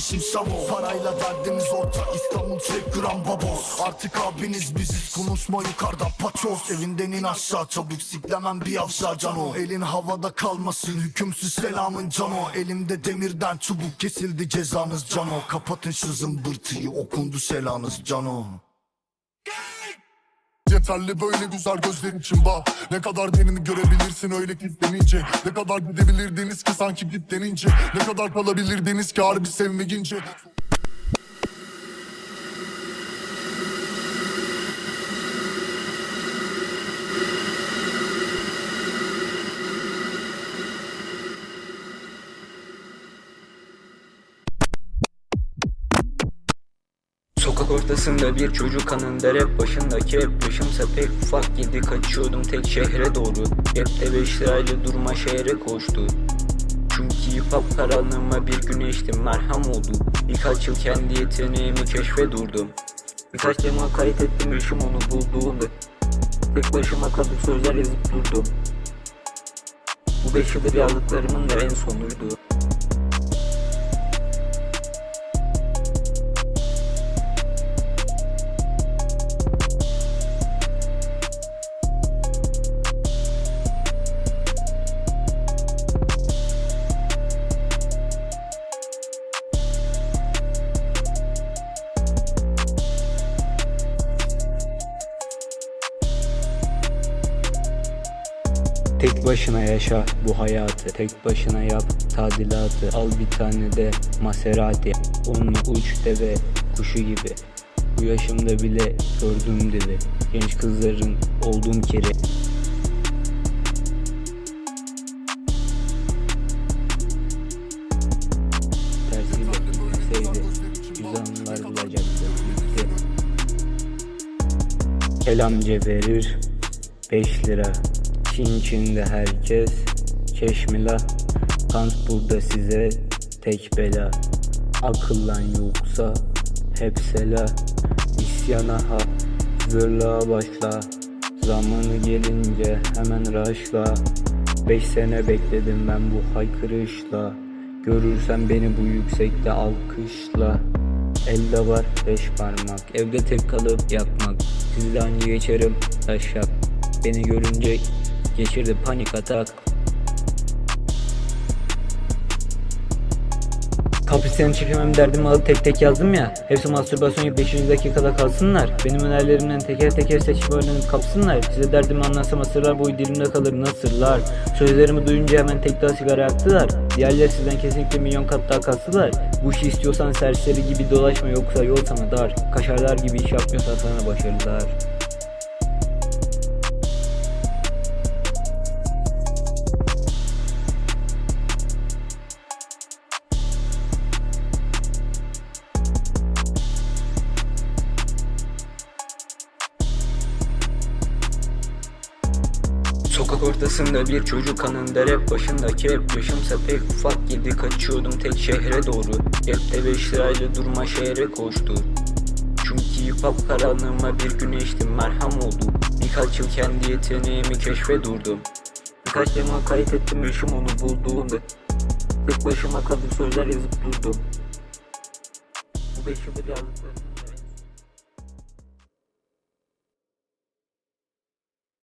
kardeşim Şamo Parayla derdimiz ortak İstanbul çek gram babos. Artık abiniz biziz konuşma yukarıda paçoz. Evinden in aşağı çabuk siklemem bir yavşa cano Elin havada kalmasın hükümsüz selamın cano Elimde demirden çubuk kesildi cezanız cano Kapatın şu zımbırtıyı okundu selanız cano Yeterli böyle güzel gözlerin için bak Ne kadar derini görebilirsin öyle kilitlenince. Ne kadar gidebilirdiniz ki sanki gitlenince Ne kadar kalabilirdiniz ki harbi sevmeyince Ortasında bir çocuk kanında rap başındaki hep başımsa pek ufak gidi kaçıyordum. Tek şehre doğru Cepte 5 lirayla durma şehre koştu. Çünkü hip hop karanlığıma bir güneştim merham oldu. Birkaç yıl kendi yeteneğimi keşfe durdum Birkaç demo kayıt ettim yaşım onu bulduğumda Tek başıma kalıp sözler yazıp durdum Bu beş yıldır yazdıklarımın da en sonuydu Tek başına yaşa bu hayatı Tek başına yap tadilatı. Al bir tane de Maserati Onunla uç deve kuşu gibi. Bu yaşımda bile gördüğüm dibi Genç kızların olduğum kere. Güzel bulacaktı. Bitti Kelamce verir 5 lira Çin Çin'de herkes Çeşmila Kant burada size tek bela. Akıllan yoksa hep sela İsyana ha Zırlığa başla. Zamanı gelince hemen raşla. Beş sene bekledim ben bu haykırışla. Görürsen beni bu yüksekte alkışla. Elde var beş parmak Evde tek kalıp yatmak. Sizden geçerim taşak. Beni görünce geçirdi panik atak. Kaprislerini çekemem derdimi alıp tek tek yazdım ya. Hepsi mastürbasyon gibi 5. dakikada kalsınlar. Benim önerilerimden teker teker seçip öğrenip kapsınlar. Size derdimi anlatsam asırlar boyu dilimde kalır nasırlar. Sözlerimi duyunca hemen tek daha sigara yaktılar. Diğerleri sizden kesinlikle milyon kat daha kastılar Bu işi istiyorsan serseri gibi dolaşma yoksa yol sana dar. Kaşarlar gibi iş yapmıyorsan sana başarılar Sokak ortasında bir çocuk kanında rap başındaki hep yaşımsa pek ufak gidi kaçıyordum tek şehre doğru. Cepte 5 lirayla durma şehre koştu. Çünkü hip hop karanlığıma bir güneştim merham oldu. Birkaç yıl kendi yeteneğimi keşfe durdum. Birkaç demo kayıt ettim yaşım onu bulduğumda Tek başıma kalıp sözler yazıp durdum. Bu beş yıldır yazdıklarım